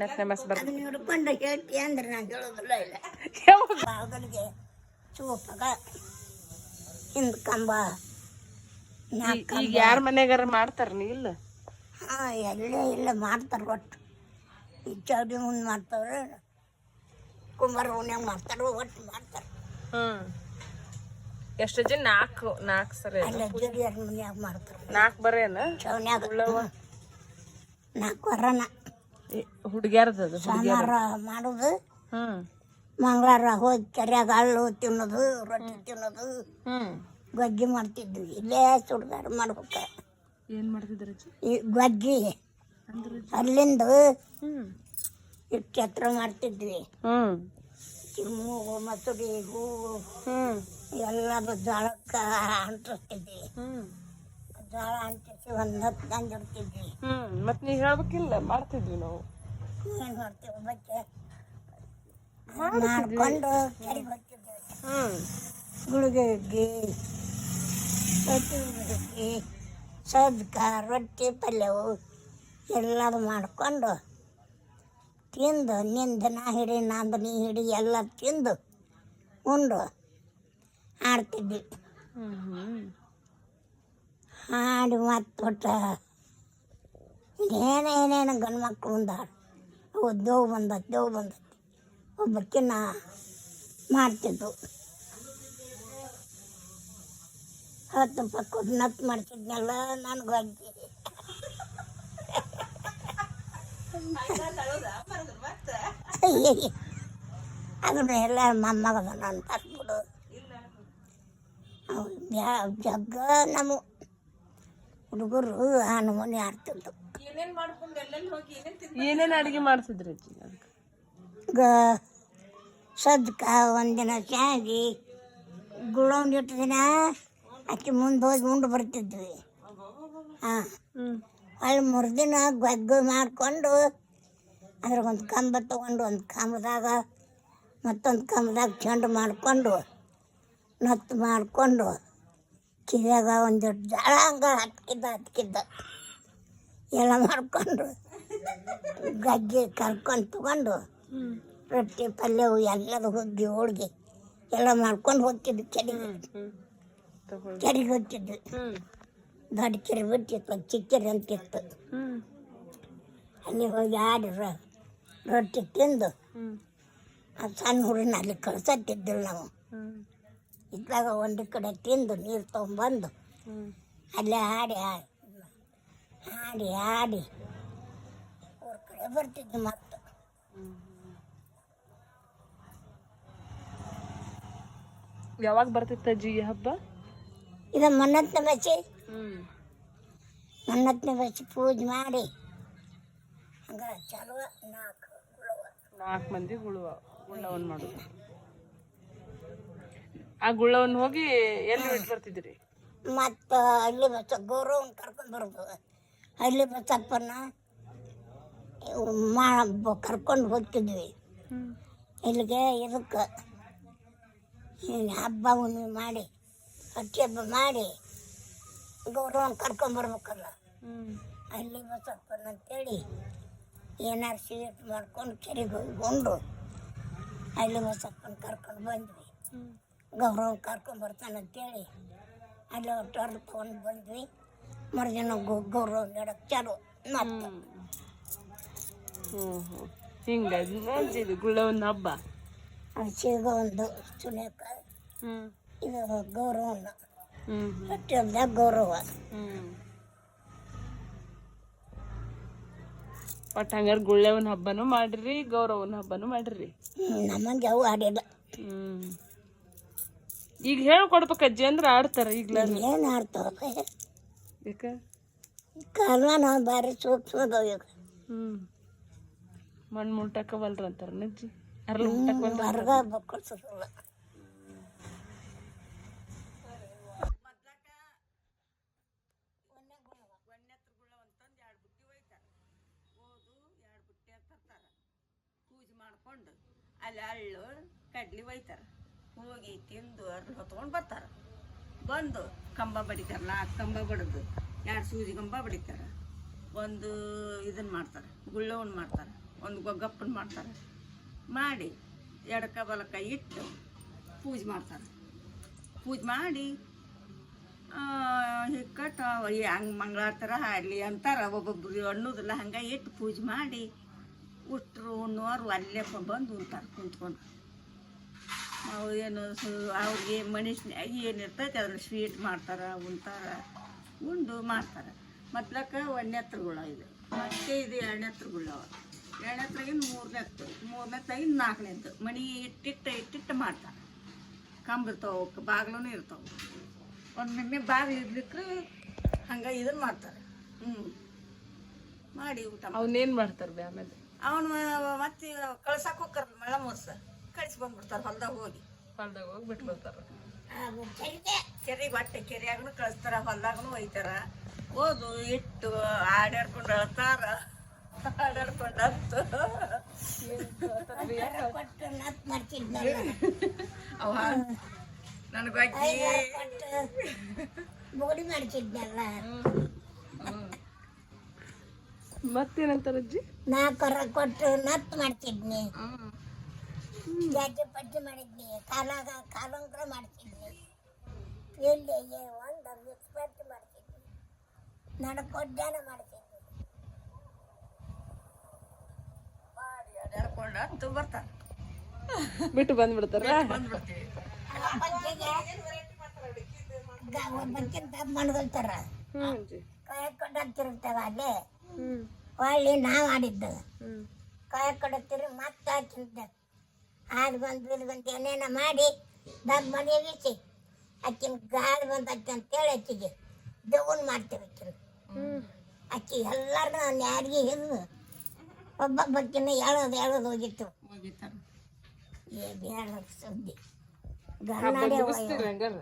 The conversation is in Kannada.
ನಾಲ್ಕನೇ ಮಾಸ ಬರ್ ಅದನ್ನ ಹಿಡ್ಕೊಂಡು ಹೇಳ್ತಿ ಅಂದ್ರೆ ನಾನು ಹೇಳೋದಿಲ್ಲ ಇಲ್ಲ. ಯಾವಾಗ? ಬಾಗಲಿಗೆ ಚೂಪಾಗ ಹಿಂದ್ ಕಂಬ ನಾಲ್ಕು ಈಗ ಯಾರ ಮನೆಗಾರ ಮಾಡ್ತಾರ ನೀ ಇಲ್ಲ? ಹಾ ಎಲ್ಲ ಇಲ್ಲ ಮಾಡ್ತಾರೆ ಒಟ್ಟು. ಈ ಚೌಡಿ ಮುಂದೆ ಮಾಡ್ತಾವ್ರೆ ಕುಂಬಾರ ಓಣ್ಯಾಗ ಮಾಡ್ತಾರೆ ಒಟ್ಟು ಮಾಡ್ತಾರೆ. ಹ್ಮ್ ಎಷ್ಟು ಜನ ನಾಲ್ಕು ನಾಲ್ಕು ಸರಿ ಅಲ್ಲ ಜೋಡಿಯರ್ ಮನ್ಯಾಗ ಮಾಡ್ತಾರೆ? ನಾಲ್ಕು ಬರೇನ ಚೌನ್ಯಾಗ ನಾಲ್ಕು ವರನ. ಹುಡುಗ್ಯಾರದ ಅದು ಸೋಮವಾರ ಮಾಡೋದು. ಹ್ಮ್. ಮಂಗಳವಾರ ಹೋಗಿ ಕೆರೆಯಾಗ ಹಳ್ಳು ತಿನ್ನೋದು ರೊಟ್ಟಿ ತಿನ್ನೋದು. ಹ್ಮ್. ಗೊಜ್ಜಿ ಮಾಡ್ತಿದ್ವಿ. ಇಲ್ಲೇ ಸುಡ್ಗಾರ ಮಾಡ್ಬೇಕ. ಏನ್ ಮಾಡ್ತಿದ್ರು ಈ ಗೊಜ್ಜಿ. ಅಲ್ಲಿಂದ ಹ್ಮ್. ಛತ್ರ ಮಾಡ್ತಿದ್ವಿ. ಹ್ಮ್. ಮೂಗು ಮಸೂರಿ ಹೂವು ಎಲ್ಲ ಎಲ್ಲದು ಜೋಳಕ್ಕೆ ಅಂಟಿಸ್ತಿದ್ವಿ ಹ್ಮ್. ಜೋಳ ಅಂಟಿಸಿ ಒಂದು ಹತ್ತು ಗಂಜ್ ಇಡ್ತಿದ್ವಿ. ಹ್ಮ್ ಮತ್ತೆ ನೀ ಹೇಳ್ಬೇಕಿಲ್ಲ ಮಾಡ್ತಿದ್ವಿ ನಾವು. ಏನು ಮಾಡ್ತೀವಿ ಬಚ್ಚೆ ಮಾಡ್ಕೊಂಡು ಕೆರೆಗೆ ಹೋಗ್ತಿದ್ವಿ. ಹ್ಮ್. ಗುಳಿಗೆ ಹುಗ್ಗಿ ರೊಟ್ಟಿ ಹುಗ್ಗಿ ಸಜ್ಕ ರೊಟ್ಟಿ ಪಲ್ಯವು ಎಲ್ಲದು ಮಾಡ್ಕೊಂಡು ತಿಂದು ನಿಂದು ನಾ ಹಿಡಿ ನಂದು ನೀ ಹಿಡಿ ಎಲ್ಲ ತಿಂದು ಉಂಡು ಆಡ್ತಿದ್ವಿ. ಹಾಡಿ ಮತ್ತೆ ಒಟ್ಟ ಏನೇನೇನು ಏನೇನು ಗಂಡು ಮಕ್ಳು ಬಂದಾರ ಅವು ದೇವ್ ಬಂದತ್ ದೇವ್ ಬಂದತ್ ಒಬ್ಬಕ್ಕಿನ್ನ ಮಾಡ್ತಿದ್ವು ಹತ್ತು ಪಕ್ಕ ನತ್ತು ಮಾಡ್ತಿದ್ನಲ್ಲ, ನನಗೂ ಅಜ್ಜಿ. ಅದನ್ನ ಎಲ್ಲ ಮೊಮ್ಮಗದ ನಾನು ತರ್ಬಿಡು ಅವ್ರು ಜಗ್ಗ ನಮ್ಮ ಹುಡುಗರು ಹನುಮನಿ ನಮೂನಿ ಆಡ್ತಿದ್ದು ಏನೇನು ಅಡಿಗೆ ಮಾಡ್ತಿದ್ರಿ ಗ ಸದ್ಕ ಒಂದಿನ ಶಾವಿಗೆ ಗುಳೊಂದು ಇಟ್ಟು ದಿನ ಅಕ್ಕಿ ಮುಂದೆ ಹೋಗಿ ಉಂಡು ಬರ್ತಿದ್ವಿ. ಹಾಂ. ಅಲ್ಲಿ ಅಲ್ಲಿ ಮರುದಿನ ಗೊಗ್ಗು ಮಾಡಿಕೊಂಡು ಅದ್ರಾಗೊಂದು ಕಂಬ ತೊಗೊಂಡು ಒಂದು ಕಂಬದಾಗ ಮತ್ತೊಂದು ಕಂಬದಾಗ ಚೆಂಡು ಮಾಡಿಕೊಂಡು ನತ್ತು ಮಾಡಿಕೊಂಡು ಕಿವಿಯಾಗ ಒಂದು ಜಾಳ ಹಂಗ ಹತ್ಕಿದ್ದ ಹತ್ಕಿದ್ದ ಎಲ್ಲ ಮಾಡ್ಕೊಂಡು ಗಜ್ಜಿ ಕರ್ಕೊಂಡು ತಗೊಂಡು ರೊಟ್ಟಿ ಪಲ್ಯವು ಎಲ್ಲದು ಹುಗ್ಗಿ ಹೋಳ್ಗೆ ಎಲ್ಲ ಮಾಡ್ಕೊಂಡು ಹೋಗ್ತಿದ್ವಿ ಕೆರೆಗೆ. ಕೆರೆಗೆ ಹೋಗ್ತಿದ್ವಿ. ದೊಡ್ಡ ಕೆರೆ ಬಿಟ್ಟಿತ್ತು ಚಿಕ್ಕ ಕೆರೆ ಅಂತಿತ್ತು. ಅಲ್ಲಿ ಹೋಗಿ ಆಡಿ ರೊಟ್ಟಿ ತಿಂದು ಆ ಸಣ್ಣ ಹುಡುಗನ ಅಲ್ಲಿ ಕಳ್ಸತ್ತಿದ್ದಿಲ್ಲ ನಾವು. ಇದ್ದಾಗ ಒಂದು ಕಡೆ ತಿಂದು ನೀರು ತೊಗೊಂಬಂದು ಹ್ಮ್. ಅಲ್ಲೇ ಹಾಡಿ ಹಾಡಿ ಹಾಡಿ ಆಡಿ ಅವ್ರ ಕಡೆ ಬರ್ತಿದ್ವಿ ಮತ್ತು. ಯಾವಾಗ ಬರ್ತಿತ್ತ ಅಜ್ಜಿ ಈ ಹಬ್ಬ? ಇದು ಮನ್ನತ್ನ ಬಚ್ಚಿ? ಹ್ಮ್. ಮನ್ನತ್ನ ಬಚ್ಚಿ ಪೂಜೆ ಮಾಡಿ. ಹಂಗ ಚಲುವ ನಾಲ್ಕು. ನಾಲ್ಕು ಮಂದಿ ಗುಳುವ ಗುಳ್ಳವನ್ ಮಾಡುದು. ಆ ಗುಳ್ಳವನ್ನು ಹೋಗಿ ಎಲ್ಲಿ ಬಿಟ್ಟು ಬರ್ತಿದ್ರಿ ಮತ್ತು ಅಲ್ಲಿ ಬಸ್ ಗೌರವನ್ ಕರ್ಕೊಂಡು ಬರೋದು ಅಲ್ಲಿ ಬಸಪ್ಪನ ಮಾ ಕರ್ಕೊಂಡು ಹೋಗ್ತಿದ್ವಿ. ಇಲ್ಲಿಗೆ ಇದಕ್ಕೆ ಹಬ್ಬ ಹುಣ್ಣಿಮೆ ಮಾಡಿ ಅಕ್ಕಿ ಹಬ್ಬ ಮಾಡಿ ಗೌರವನ ಕರ್ಕೊಂಬರ್ಬೇಕಲ್ಲ ಅಲ್ಲಿ ಬಸಪ್ಪನ ಅಂತೇಳಿ ಏನಾರು ಸ್ವೀಟ್ ಮಾಡ್ಕೊಂಡು ಕೆರೆಗೆ ಹೋಗ್ಕೊಂಡು ಅಲ್ಲಿ ಬಸಪ್ಪನ ಕರ್ಕೊಂಡು ಬಂದ್ವಿ. ಗೌರವ ಕರ್ಕೊಂಬರ್ತಾನಂತೇಳಿ ಅಲ್ಲಿ ಒಟ್ಟು ಹೊರದು ತೊಗೊಂಡು ಬಂದ್ವಿ. ಮರುದಿನ ಗೌರವ ನೀಡಕ್ಕೆ ಚಾಲು. ಮತ್ತೆ. ಹ್ಮ್. ಹ್ಮ್ ಹಿಂಗ ಇದು ಗುಳ್ಳವನ್ ಹಬ್ಬ. ಸೀಗ ಒಂದು ಸುನೇಕ ಇದು ಗೌರವನ. ಪ್ರತಿಯೊಂದಾಗ ಗೌರವ. ಹ್ಮ್. ಒಟ್ಟು ಹಂಗಾರೆ ಗುಳ್ಳೆವನ್ ಹಬ್ಬನೂ ಮಾಡ್ರಿ ಗೌರವನ ಹಬ್ಬನೂ ಮಾಡ್ರಿ. ನಮಗೆ ಅವು ಆಡಿಲ್ಲ ಹ್ಮ್. ಈಗ ಹೇಳ್ಕೊಡ್ಬೇಕು ಅಜ್ಜಿ ಅಂದ್ರೆ ಆಡ್ತಾರ ಈಗ್ಲ. ಏನು ಆಡ್ತಾವೆ. ಯಾಕ? ಕಾಲಮಾನ ಭಾರಿ ಸೂಕ್ಷ್ಮದವು ಈಗ ಹ್ಮ್. ಮಣ್ಣು ಮುಟ್ಟಕವಲ್ರ ಅಂತಾರ ಅಜ್ಜಿ ಅರ್ಲ ಮುಟ್ಟಕವಲ್ರ ಹೊರಗ ಬಕ್ಕಳಿಸೋದಿಲ್ಲ ಪೂಜೆ ಮಾಡ್ಕೊಂಡು ಅಲ್ಲಿ ಅಳ್ಳು ಕಡ್ಲಿ ಒಯ್ತಾರ. ಹೋಗಿ ತಿಂದು ಅರ್ಧ ಹೊತ್ಕೊಂಡು ಬರ್ತಾರೆ. ಬಂದು ಕಂಬ ಬಡಿತಾರೆ ನಾಲ್ಕು ಕಂಬ ಬಡಿದು. ಎರಡು ಸೂಜಿ ಕಂಬ ಬಡಿತಾರೆ? ಒಂದು ಇದನ್ನ ಮಾಡ್ತಾರೆ, ಗುಳ್ಳವನ್ ಮಾಡ್ತಾರೆ, ಒಂದು ಗೊಗ್ಗಪ್ಪನ ಮಾಡ್ತಾರೆ. ಮಾಡಿ ಎಡಕ ಬಲಕ ಇಟ್ಟು ಪೂಜೆ ಮಾಡ್ತಾರೆ. ಪೂಜೆ ಮಾಡಿ ಹಿಕ್ಕಟ್ಟು ಹಂಗೆ ಮಂಗಳಾರ ಥರ ಹಾಡಲಿ ಅಂತಾರೆ. ಒಬ್ಬೊಬ್ರು ಅನ್ನೋದಿಲ್ಲ ಹಂಗೆ ಇಟ್ಟು ಪೂಜೆ ಮಾಡಿ ಉಟ್ರು ಉಣ್ಣೋರು ಅಲ್ಲೇ ಬಂದು ಉಂತಾರೆ ಕುಂತ್ಕೊಂಡು ಏನು ಅವ್ರಿಗೆ ಮನುಷ್ಯನಾಗಿ ಏನಿರ್ತೈತೆ ಅದನ್ನ ಸ್ವೀಟ್ ಮಾಡ್ತಾರೆ ಉಣ್ತಾರೆ ಉಂಡು ಮಾಡ್ತಾರೆ. ಮೊದ್ಲಕ್ಕ ಒಣ್ಣೆತ್ರಗಳ ಇದು. ಮತ್ತೆ ಇದು ಎರಡನೇತ್ರಗಳು ಎರಡನೇತ್ರಾಗಿನ ಮೂರನೇತ್ತು ಮೂರನೇತ್ತಾಗಿನ ನಾಲ್ಕನೇದ್ದು ಮಣಿ ಇಟ್ಟಿಟ್ಟು ಇಟ್ಟಿಟ್ಟು ಮಾಡ್ತಾರೆ. ಕಂಬ ಇರ್ತಾವೆ ಬಾಗ್ಲೂ ಇರ್ತಾವೆ. ಒಂದೊಮ್ಮೆ ಬಾಗಿ ಇರ್ಲಿಕ್ಕೆ ಹಂಗೆ ಇದನ್ನು ಮಾಡ್ತಾರೆ. ಹ್ಞೂ ಮಾಡಿ ಊಟ ಅವನೇನು ಮಾಡ್ತಾರೆ ಆಮೇಲೆ? ಅವನು ಮತ್ತೆ ಕಳ್ಸಕ್ಕೆ ಹೋಗ್ತಾರ ಮಳೆ ಮೋಸ ಕಳಿಸಿ ಬಂದ್ಬಿಡ್ತಾರೆ ಹೊಲ್ದಾಗ ಹೋಗಿ. ಹೊಲ್ದಾಗ ಹೋಗಿ ಬಿಟ್ಟು ಬರ್ತಾರ ಕೆರೆ ಬಟ್ಟೆ ಕೆರೆಗೆ ಹೊಟ್ಟೆ ಕೆರೆಯಾಗನು ಕಳಿಸ್ತಾರ ಹೊಲ್ದಾಗನು ಒಯ್ತಾರ. ಹೋದು ಇಟ್ಟು ಆಡಾಡ್ಕೊಂಡು ಅಳ್ತಾರ ಆಡಾಡ್ಕೊಂಡು ಹತ್ತು. ಅವ ನನಗೆ ಐದಾರು ಕೊಟ್ಟು ಬುಗುಡಿ ಮಾಡ್ತಿದ್ನಲ್ಲ. ಮತ್ತೇನಂತಾರಜ್ಜಿ? ಕರ ಕೊಟ್ಟು ನತ್ ಮಾಡ್ತಿದ್ನಿ. ಹ್ಞೂ ಪಟ್ಟಿ ಮಾಡಿದ್ವಿ ಕಾಲಾಗ ಕಾಲಂಕರ ಮಾಡ್ತಿದ್ವಿ ಎಲ್ಲಿ ಒಂದು ಮಿಕ್ಸ್ ಮಾಡ್ತಿದ್ವಿ ನಡಕೋದ್ಯಾನ ಮಾಡ್ತಿದ್ವಿ ನಡ್ಕೊಂಡು ಬರ್ತಾರೆ ಬಿಟ್ಟು ಬಂದ್ಬಿಡ್ತಾರ? ಬಂದ್ಬಿಡ್ತೀವಿ ಒಬ್ಬಕ್ಕಿಂತ ಮಣ್ಗಲ್ತಾರ ಅಲ್ಲೇ? ಹ್ಮ್. ಹೊಳ್ಳಿ ನಾವು ಆಡಿದ್ದು ಹ್ಮ್. ಕಾಯ ಕೊಡತ್ತಿರಿ ಮತ್ತೆ ಹಾಕಿದ್ದ ಆದ್ ಬಂದು ಇದು ಬಂದು ಏನೇನ ಮಾಡಿ ದಬ್ಬ ಮನೆ ಬೀಸಿ ಅಕ್ಕಿನ ಗಾಳಿ ಬಂದು ಅಕ್ಕಿ ಅಂತೇಳಿ ಅಕ್ಕಿಗೆ ದೌನ್ ಮಾಡ್ತೇವೆ ಅಕ್ಕಿನ. ಅಕ್ಕಿ ಎಲ್ಲರೂ ನಾನು ಯಾರಿಗೆ ಹಿಡಿದು ಒಬ್ಬೊಬ್ಬಕ್ಕಿನ ಹೇಳೋದು ಹೇಳೋದು ಹೋಗಿತ್ತು. ಏ ಬೇಡ ಸುದ್ದಿ. ಹಂಗಾರ?